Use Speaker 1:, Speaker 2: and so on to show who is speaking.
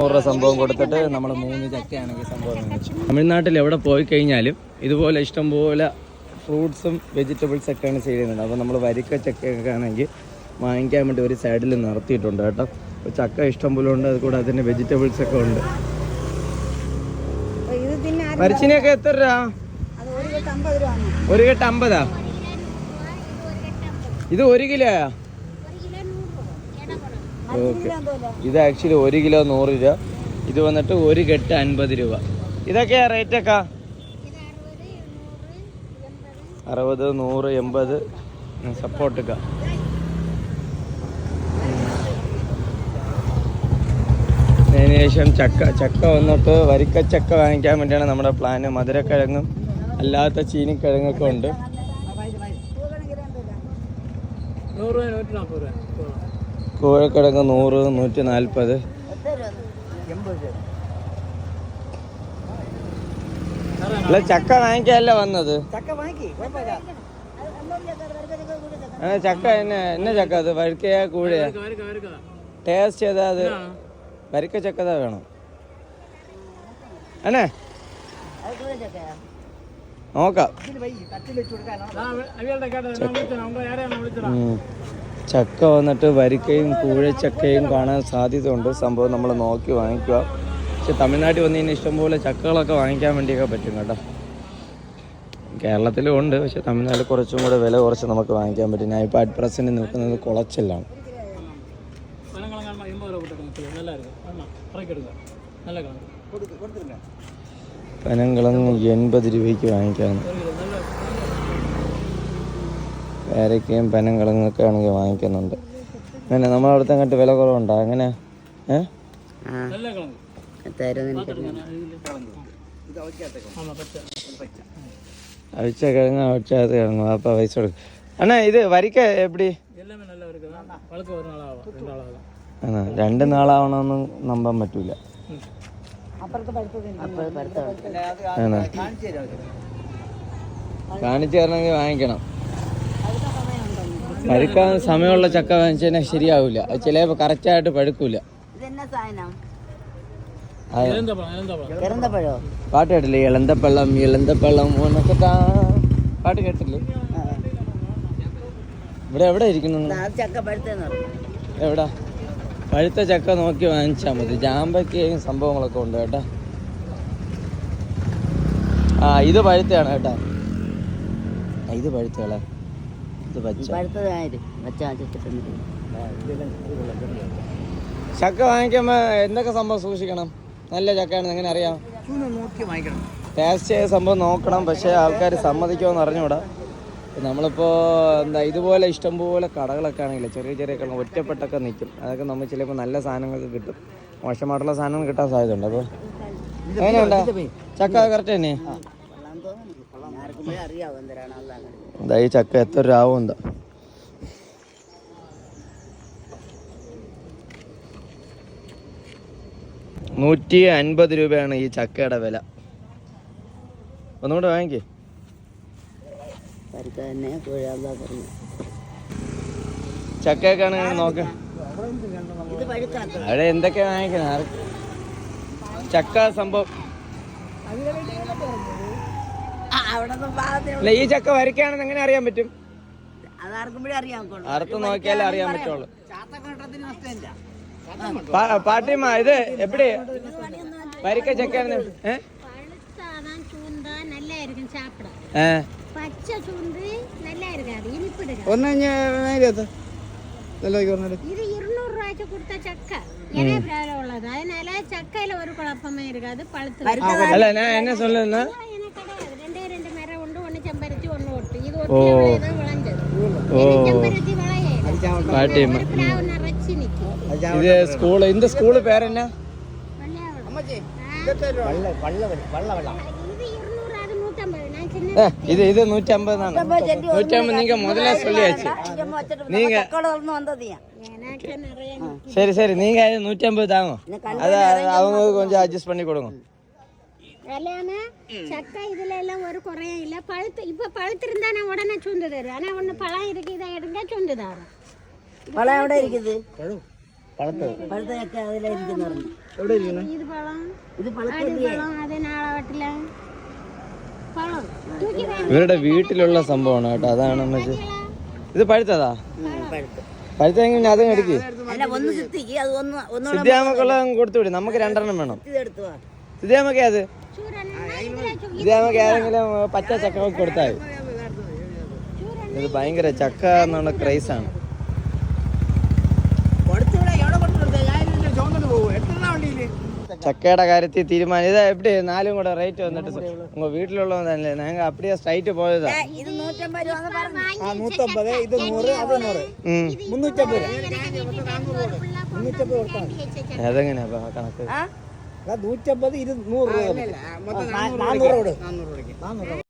Speaker 1: നൂറ് സംഭവം കൊടുത്തിട്ട് നമ്മൾ മൂന്ന് ചക്കയാണെങ്കിൽ സംഭവം വാങ്ങിച്ചു തമിഴ്നാട്ടിൽ എവിടെ പോയി കഴിഞ്ഞാലും ഇതുപോലെ ഇഷ്ടംപോലെ ഫ്രൂട്ട്സും വെജിറ്റബിൾസ് ഒക്കെയാണ് സെയിൽ ചെയ്യുന്നത്. അപ്പോൾ നമ്മൾ വരിക്ക ചക്കയൊക്കെ ആണെങ്കിൽ വാങ്ങിക്കാൻ വേണ്ടി ഒരു സൈഡിൽ നിർത്തിയിട്ടുണ്ട് കേട്ടോ. അപ്പോൾ ചക്ക ഇഷ്ടംപോലെ ഉണ്ട് അത് കൂടെ തന്നെ വെജിറ്റബിൾസ് ഒക്കെ ഉണ്ട്. മരിച്ചിനൊക്കെ എത്ര രൂപ?
Speaker 2: ഒരു കെട്ട് അമ്പതാ?
Speaker 1: ഇത് ഒരു കിലോയാ? ഓക്കെ. ഇത് ആക്ച്വലി ഒരു കിലോ നൂറ് രൂപ. ഇത് വന്നിട്ട് ഒരു കെട്ട് അൻപത് രൂപ. ഇതൊക്കെയാ റേറ്റ് ഒക്കെ? അറുപത് നൂറ് എൺപത്. സപ്പോർട്ടൊക്കെ അതിനുശേഷം ചക്ക. ചക്ക വന്നിട്ട് വരിക്ക ചക്ക വാങ്ങിക്കാൻ വേണ്ടിയാണ് നമ്മുടെ പ്ലാന് മധുരക്കിഴങ്ങും അല്ലാത്ത ചീനിക്കിഴങ്ങൊക്കെ ഉണ്ട്. കോഴക്കിഴങ്ങ് നൂറ് നൂറ്റി നാൽപ്പത് അല്ല ചക്ക വാങ്ങിക്കാനല്ല വന്നത്?
Speaker 2: ചക്ക
Speaker 1: എന്നെ എന്നെ ചക്ക അത്? വഴുക്കയാ കൂഴയാ? ടേസ്റ്റ് ചെയ്താ അത്? വരിക്ക ചക്കതാ വേണം. അന്നെ നോക്കാം. ചക്ക വന്നിട്ട് വരിക്കയും കൂഴച്ചക്കയും കാണാൻ സാധ്യതയുണ്ട്. സംഭവം നമ്മൾ നോക്കി വാങ്ങിക്കുക. പക്ഷെ തമിഴ്നാട്ടിൽ വന്നു കഴിഞ്ഞാൽ ഇഷ്ടംപോലെ ചക്കകളൊക്കെ വാങ്ങിക്കാൻ വേണ്ടിയൊക്കെ പറ്റും കേട്ടോ. കേരളത്തിലും ഉണ്ട് പക്ഷെ തമിഴ്നാട്ടിൽ കുറച്ചും കൂടെ വില കുറച്ച് നമുക്ക് വാങ്ങിക്കാൻ പറ്റും. ഞാൻ ഇപ്പോൾ അറ്റ് പ്രസന്റ് നിൽക്കുന്നത് കുളച്ചിലാണ്. പനങ്കിളങ്ങ് എൺപത് രൂപയ്ക്ക് വാങ്ങിക്കാൻ പേരയ്ക്കയും പനങ്കിളങ്ങൊക്കെ ആണെങ്കിൽ വാങ്ങിക്കുന്നുണ്ട്. അങ്ങനെ നമ്മളെ അവിടുത്തെ അങ്ങോട്ട് വില കുറവുണ്ടോ? അങ്ങനെ ഏ? അവിച്ച കിഴങ്ങ് അവിച്ചാത്ത കിഴങ്ങ് അപ്പം പൈസ കൊടുക്കും. അണ്ണാ ഇത് വരിക്ക എപ്പിടി? ആണോ? രണ്ട് നാളാവണമെന്ന് നമ്പാൻ പറ്റൂല. കാണിച്ചു തരണമെങ്കിൽ വാങ്ങിക്കണം. പഴുക്കാൻ സമയമുള്ള ചക്ക വാങ്ങിച്ചാൽ ശരിയാവില്ല അത് ചിലപ്പോൾ കറക്റ്റായിട്ട് പഴുക്കൂല. പാട്ട് കേട്ടില്ലേ? ഇളന്തപ്പള്ളം ഇളന്തപ്പള്ളം എന്നൊക്കെ താ- പാട്ട് കേട്ടില്ലേ? ഇവിടെ എവിടെ ഇരിക്കുന്നു? എവിടാ? പഴുത്ത ചക്ക നോക്കി വാങ്ങിച്ചാൽ മതി. ജാമ്പയ്ക്കും സംഭവങ്ങളൊക്കെ ഉണ്ട് കേട്ടോ. ആ ഇത് പഴുത്തയാണ് കേട്ടോ. ഇത് പഴുത്തകളെ ചക്ക വാങ്ങിക്കുമ്പോ എന്തൊക്കെ സംഭവം സൂക്ഷിക്കണം? നല്ല ചക്കയാണ് എങ്ങനെ അറിയാം?
Speaker 2: നോക്കി വാങ്ങിക്കണം.
Speaker 1: ടേസ്റ്റ് ചെയ്ത സംഭവം നോക്കണം പക്ഷേ ആൾക്കാർ സമ്മതിക്കുമോ എന്ന് അറിഞ്ഞൂടാ നമ്മളിപ്പോൾ എന്താ ഇതുപോലെ ഇഷ്ടംപോലെ കടകളൊക്കെ ആണെങ്കിൽ ചെറിയ ചെറിയ കടകൾ ഒറ്റപ്പെട്ടൊക്കെ നിൽക്കും. അതൊക്കെ നമ്മൾ ചിലപ്പോൾ നല്ല സാധനങ്ങൾക്ക് കിട്ടും. മോശമായിട്ടുള്ള സാധനങ്ങൾ കിട്ടാൻ സാധ്യതയുണ്ട്. അപ്പോൾ എങ്ങനെയുണ്ട്? ചക്ക കറക്റ്റ് തന്നെ? എന്താ ഈ ചക്ക എത്ര രാവും എന്താ? നൂറ്റി അൻപത് രൂപയാണ് ഈ ചക്കയുടെ വില. ഒന്നുകൂടെ വാങ്ങിക്കേ.
Speaker 2: പരുത്ത തന്നെ പറഞ്ഞു.
Speaker 1: ചക്കയൊക്കെ ആണെങ്കിൽ നോക്ക. അവിടെ എന്തൊക്കെ വാങ്ങിക്കണം ചക്ക സംഭവം. അല്ല ഈ ചക്ക വരയ്ക്കാണെന്ന് എങ്ങനെ അറിയാൻ പറ്റും
Speaker 2: അതാർക്കുമ്പോഴേ അറിയാൻ കൊള്ളു
Speaker 1: അറുത്ത് നോക്കിയാലേ അറിയാൻ പറ്റുള്ളൂ
Speaker 2: ചാത്തക്കോട്ടത്തിന് നഷ്ടമില്ല
Speaker 1: പാ- പാട്ടിമ്മ ഇത് എപ്പിടി വരിക്ക ചക്കയാണെന്ന് ഏ
Speaker 3: பழுத்தாதான் சூந்தா நல்லா இருக்கும் சாப்பிட
Speaker 1: ഏ
Speaker 3: பச்சை சூந்து நல்லா இருக்காது இனிப்பு இருக்காது
Speaker 1: ഒന്ന്
Speaker 3: இது இருநூறு ரூபாய்க்கு கொடுத்த சக்கை ஏன்னா விலை உள்ளது அதனால சக்கையில ஒரு குழப்பமே இருக்காது பழுத்து
Speaker 1: അല്ല ഞാൻ എന്നെ சொல்லுன்னா
Speaker 3: ஒண்ணு ஒட்டு இது ஒட்டு தான் விளைஞ்சது
Speaker 1: ஓ
Speaker 3: செம்பருத்தி விளையல
Speaker 1: പാട്ടിയമ്മ
Speaker 3: ஒரு பிளாவு நிறைச்சி நிக்கும்
Speaker 1: ഇത് സ്കൂള് இந்த സ്കൂള് പേരെന്നാ
Speaker 3: இது இருநூறு அது நூத்தம்பது நான் சின்ன
Speaker 1: ഏ, ഇത് ഇത് നൂറ്റമ്പതാണ് നൂറ്റമ്പത് നീങ്ക മുതലേ சொல்லியாச்சு நீங்க
Speaker 2: ചക്കോടൊന്നും വന്നതിയാ
Speaker 3: எனக்கு நிறைய
Speaker 1: சரி சரி நீங்க அது நூற்றம்பது தாங்க அது அவங்க கொஞ்சம் அட்ஜஸ்ட் பண்ணி கொடுங்க
Speaker 3: கல்யாண சக்கை இதுல எல்லாம் ஒரு குறையும் இல்ல பழுத்து இப்ப பழுத்திருந்தா நான் உடனே சுண்டு தரும் ஆனா ஒண்ணு பழம் இருக்கு இதை எடுங்க சுண்டு தரும்
Speaker 2: പഴം എവിടെ ഇരിക്കുന്നത് പഴുത്ത പഴുത്ത ചക്ക അതിലായിരിക്കുന്നു പറഞ്ഞു
Speaker 3: இது பழம்
Speaker 2: ഇത്
Speaker 3: அது
Speaker 2: പഴുത്തില്ലേ
Speaker 3: பழம் அது நாளை வட்டில பழம் தூக்கி வை.
Speaker 1: ഇവരുടെ വീട്ടിലുള്ള സംഭവമാണ് കേട്ടോ അതാണ് മറ്റേ ഇത് പഴുത്തതാ
Speaker 2: പഴുത്ത്
Speaker 1: പഴുത്തെങ്കിൽ പിന്നെ അതും എടുക്ക്
Speaker 2: അല്ല ഒന്ന് സിത്തിക്ക് അത് ഒന്ന് ഒന്നുകൂടെ
Speaker 1: സിദ്ധാമക്കുള്ള കൊടുത്തു വിടും നമുക്ക് രണ്ടെണ്ണം വേണം
Speaker 2: ഇതെടുത്തു വാ
Speaker 1: സിദ്ധാമക്ക് അത് ഇത് ഏതെങ്കിലും പച്ച ചക്ക ഒക്കെ കൊടുത്താൽ ഇത് ഭയങ്കര ചക്ക എന്നുള്ള ക്രൈസ് ആണ്. ചക്കയുടെ കാര്യത്തിൽ തീരുമാനം. ഇതാ എപ്പി നാലും കൂടെ റേറ്റ് വന്നിട്ട് ഉങ്ക വീട്ടിലുള്ളവൻ തന്നെ. ഞങ്ങൾ അപ്പടിയാ സ്ട്രൈറ്റ് പോയതാ.
Speaker 2: നൂറ്റമ്പത്
Speaker 3: ഇത്
Speaker 1: നൂറ്
Speaker 3: അത് നൂറ്. മുന്നൂറ്റമ്പത്.
Speaker 1: അതെങ്ങനെയാ കണക്ക്?
Speaker 3: நூற்றம்பது இது நூறு நானூறு நானூறு